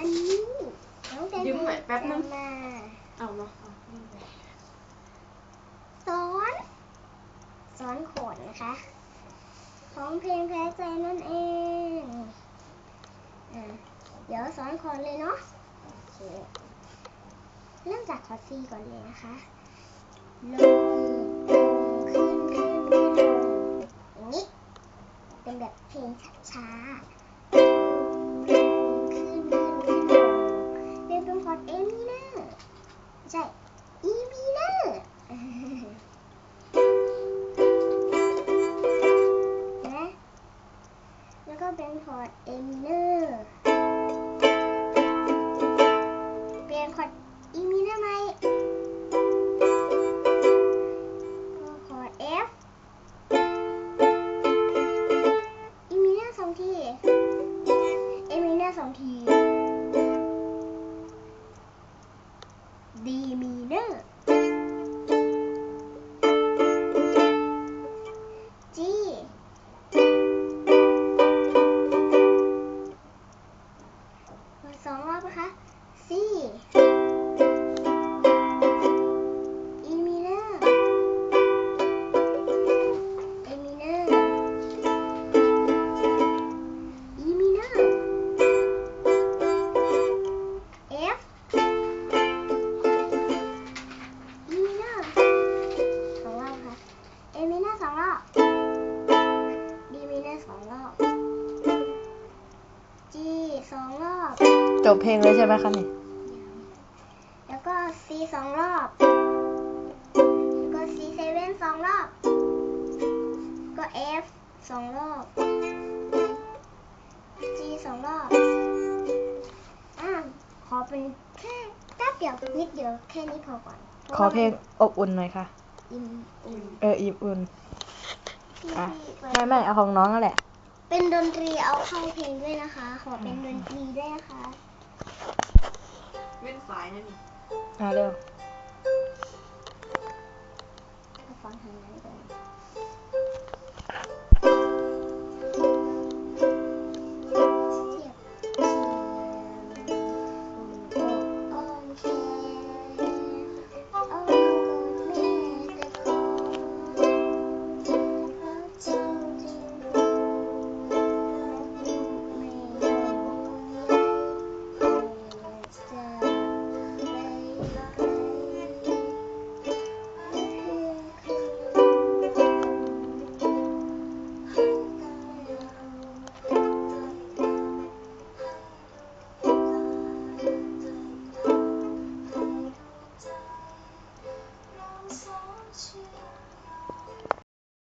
วันนี้น้องเต้นยืมหน่อยแป๊บนึงจะมาเอาเนาะสอนสอนโขนนะคะของเพลงแพ้ใจนั่นเองอะเดี๋ยวสอนโขนเลยเนาะโอเคเริ่มจากคอร์ดซีก่อนเลยนะคะลงลงขึ้นขึ้นขึ้นลงอย่างนี้เป็นแบบเพลงช้าๆ ใช่อีมิเนอร์นไหมแล้วก็เป็นคอร์ดเอมิเนอร์เปลี่ยนคอร์ดอีมิเนอร์ไหมก็คอร์ด F อีมิเนอร์สองทีเอมิเนอร์สองที ดีมีเนอร์ G สองรอบนะคะ C จบเพลงเลยใช่ไหมคะนี่ แล้วก็ C สองรอบ แล้วก็ C เซเว่นสองรอบ ก็ F สองรอบ G สองรอบ อ่าขอเป็นแค่แป๊บเดียวนิดเดียวแค่นี้พอก่อนขอเพลงอบอุ่นหน่อยค่ะ อินอุ่นเอออิ่มอุ่นที่อะที่เปิดไม่ไม่เอาของน้องนั่นแหละ เป็นดนตรีเอาเข้าเพลงด้วยนะคะ ขอเป็นดนตรีด้วยนะคะ เว้นสายนั่นนี่อ่าเร็ว ฟังทางนั้นก่อน